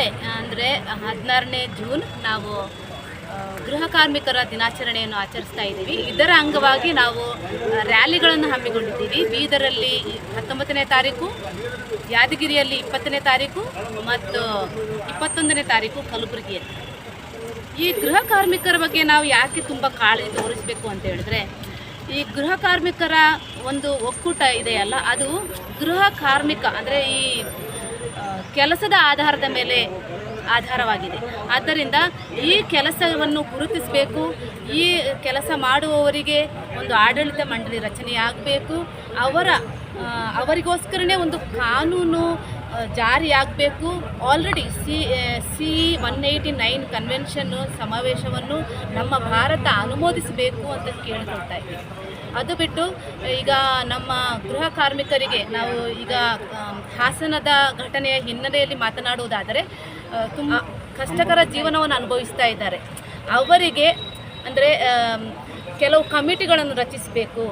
ನಾಳೆ ಅಂದರೆ ಹದಿನಾರನೇ ಜೂನ್ ನಾವು ಗೃಹ ಕಾರ್ಮಿಕರ ದಿನಾಚರಣೆಯನ್ನು ಆಚರಿಸ್ತಾ ಇದ್ದೀವಿ. ಇದರ ಅಂಗವಾಗಿ ನಾವು ರ್ಯಾಲಿಗಳನ್ನು ಹಮ್ಮಿಕೊಂಡಿದ್ದೀವಿ. ಬೀದರಲ್ಲಿ ಹತ್ತೊಂಬತ್ತನೇ ತಾರೀಕು, ಯಾದಗಿರಿಯಲ್ಲಿ ಇಪ್ಪತ್ತನೇ ತಾರೀಕು ಮತ್ತು ಇಪ್ಪತ್ತೊಂದನೇ ತಾರೀಕು ಕಲಬುರಗಿಯಲ್ಲಿ. ಈ ಗೃಹ ಕಾರ್ಮಿಕರ ಬಗ್ಗೆ ನಾವು ಯಾಕೆ ತುಂಬ ಕಾಳಜಿ ತೋರಿಸಬೇಕು ಅಂತ ಹೇಳಿದ್ರೆ, ಈ ಗೃಹ ಕಾರ್ಮಿಕರ ಒಂದು ಒಕ್ಕೂಟ ಇದೆಯಲ್ಲ, ಅದು ಗೃಹ ಕಾರ್ಮಿಕ, ಅಂದರೆ ಈ ಕೆಲಸದ ಆಧಾರದ ಮೇಲೆ ಆಧಾರವಾಗಿದೆ. ಆದ್ದರಿಂದ ಈ ಕೆಲಸವನ್ನು ಗುರುತಿಸಬೇಕು. ಈ ಕೆಲಸ ಮಾಡುವವರಿಗೆ ಒಂದು ಆಡಳಿತ ಮಂಡಳಿ ರಚನೆಯಾಗಬೇಕು ಅವರ ಅವರಿಗೋಸ್ಕರನೇ ಒಂದು ಕಾನೂನು ಜಾರಿಯಾಗಬೇಕು already C C one eighty nine ಕನ್ವೆನ್ಷನ್ನು ಸಮಾವೇಶವನ್ನು ನಮ್ಮ ಭಾರತ ಅನುಮೋದಿಸಬೇಕು ಅಂತ ಕೇಳ್ಕೊಳ್ತಾ ಇದ್ದೀವಿ. ಅದು ಬಿಟ್ಟು ಈಗ ನಮ್ಮ ಗೃಹ ಕಾರ್ಮಿಕರಿಗೆ ನಾವು ಈಗ ಹಾಸನದ ಘಟನೆಯ ಹಿನ್ನೆಲೆಯಲ್ಲಿ ಮಾತನಾಡುವುದಾದರೆ ತುಂಬ ಕಷ್ಟಕರ ಜೀವನವನ್ನು ಅನುಭವಿಸ್ತಾ ಇದ್ದಾರೆ. ಅವರಿಗೆ ಅಂದರೆ ಕೆಲವು ಕಮಿಟಿಗಳನ್ನು ರಚಿಸಬೇಕು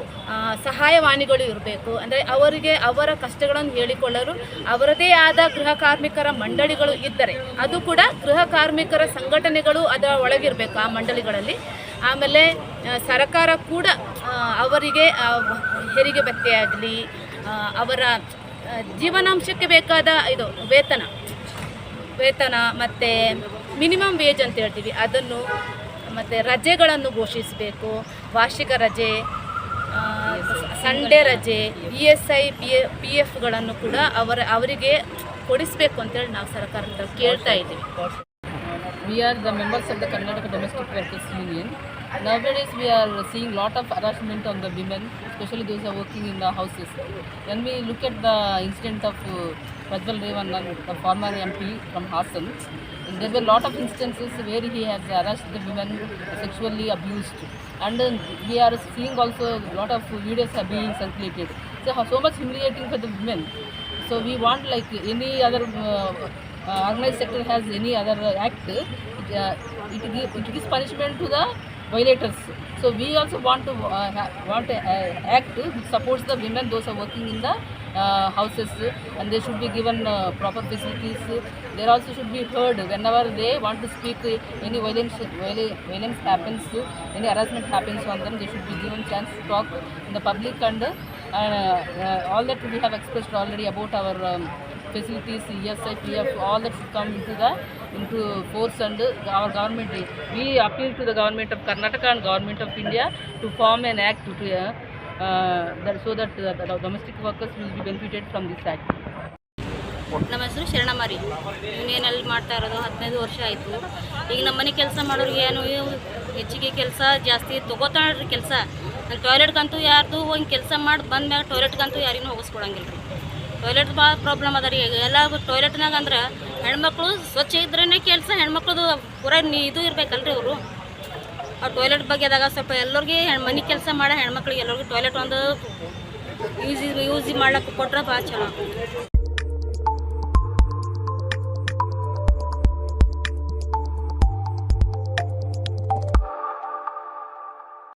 ಸಹಾಯವಾಣಿಗಳು ಇರಬೇಕು. ಅಂದರೆ, ಅವರಿಗೆ ಅವರ ಕಷ್ಟಗಳನ್ನು ಹೇಳಿಕೊಳ್ಳಲು ಅವರದೇ ಆದ ಗೃಹ ಕಾರ್ಮಿಕರ ಮಂಡಳಿಗಳು ಇದ್ದರೆ, ಅದು ಕೂಡ ಗೃಹ ಕಾರ್ಮಿಕರ ಸಂಘಟನೆಗಳು ಅದರ ಒಳಗಿರಬೇಕು, ಆ ಮಂಡಳಿಗಳಲ್ಲಿ. ಆಮೇಲೆ ಸರಕಾರ ಕೂಡ ಅವರಿಗೆ ಹೆರಿಗೆ ಭತ್ಯೆಯಾಗಲಿ ಅವರ ಜೀವನಾಂಶಕ್ಕೆ ಬೇಕಾದ ಇದು ವೇತನ. ವೇತನ ಮತ್ತು ಮಿನಿಮಮ್ ವೇಜ್ ಅಂತ ಹೇಳ್ತೀವಿ. ಅದನ್ನು ಮತ್ತು ರಜೆಗಳನ್ನು ಘೋಷಿಸಬೇಕು. ವಾರ್ಷಿಕ ರಜೆ ಸಂಡೇ ರಜೆ E S I P A P ಎಫ್ಗಳನ್ನು ಕೂಡ ಅವರ ಅವರಿಗೆ ಕೊಡಿಸಬೇಕು ಅಂತೇಳಿ ನಾವು ಸರ್ಕಾರದ ಕೇಳ್ತಾ ಇದ್ದೀವಿ. We are the members of the Karnataka Domestic Workers Union. Nowadays, we are seeing a lot of harassment on the women, especially those who are working in the houses. When we look at the incident of uh, Prajwal Revannan, the former MP from Hassan, there were lot of instances where he has harassed the women, sexually abused. And uh, we are seeing also a lot of videos are being circulated. So, so much humiliating for the women. So we want like any other uh, organized sector has any other uh, act, it, uh, it, give, it gives punishment to the violators. So we also want to uh, want uh, act which supports the women those are working in the uh, houses and they should be given uh, proper facilities. They also should be heard whenever they want to speak. uh, Any violence, violence happens, any harassment happens on them, they should be given chance to talk in the public and uh, uh, all that we have expressed already about our um, facilities, ESI, PF, all that should come into the into force and uh, our government. We appeal to the government of Karnataka and government of India to form an act to uh, uh, that so that uh, the domestic workers will be benefited from this act. ನಮ್ಮ ಹೆಸರು ಶರಣಮಾರಿ ಯೂನಿಯನಲ್ಲಿ ಮಾಡ್ತಾ ಇರೋದು ಹದಿನೈದು ವರ್ಷ ಆಯಿತು ಈಗ ನಮ್ಮ ಮನೆ ಕೆಲಸ ಮಾಡೋರಿಗೆ ಏನು ಹೆಚ್ಚಿಗೆ ಕೆಲಸ ಜಾಸ್ತಿ ತೊಗೋತಾಳ್ರಿ ಕೆಲಸ ಟಾಯ್ಲೆಟ್ಗಂತೂ ಯಾರ್ದು ಹೋಗಿ ಕೆಲಸ ಮಾಡಿ ಬಂದ ಮ್ಯಾಗ ಟಾಯ್ಲೆಟ್ಗಂತೂ ಯಾರಿಗೂ ಹೋಗಿಸ್ಕೊಡಂಗಿಲ್ಲ ರೀ ಟಾಯ್ಲೆಟ್ ಭಾಳ ಪ್ರಾಬ್ಲಮ್ ಅದ ರೀ. ಎಲ್ಲ ಟಾಯ್ಲೆಟ್ನಾಗ ಅಂದ್ರೆ ಹೆಣ್ಮಕ್ಳು ಸ್ವಚ್ಛ ಇದ್ರೇ ಕೆಲಸ, ಹೆಣ್ಮಕ್ಳದು ಪೂರಾ ಇದು ಇರ್ಬೇಕಲ್ರಿ ಅವರು. ಆ ಟಾಯ್ಲೆಟ್ ಬಗ್ಗೆದಾಗ ಸ್ವಲ್ಪ ಎಲ್ಲರಿಗೆ ಮನೆ ಕೆಲಸ ಮಾಡೋ, ಹೆಣ್ಮಕ್ಳಿಗೆ ಎಲ್ಲರಿಗೂ ಟಾಯ್ಲೆಟ್ ಒಂದು ಯೂಸ್ ಯೂಸ್ ಮಾಡ್ಲಿಕ್ಕೆ ಕೊಟ್ರೆ ಭಾಳ ಚಲೋ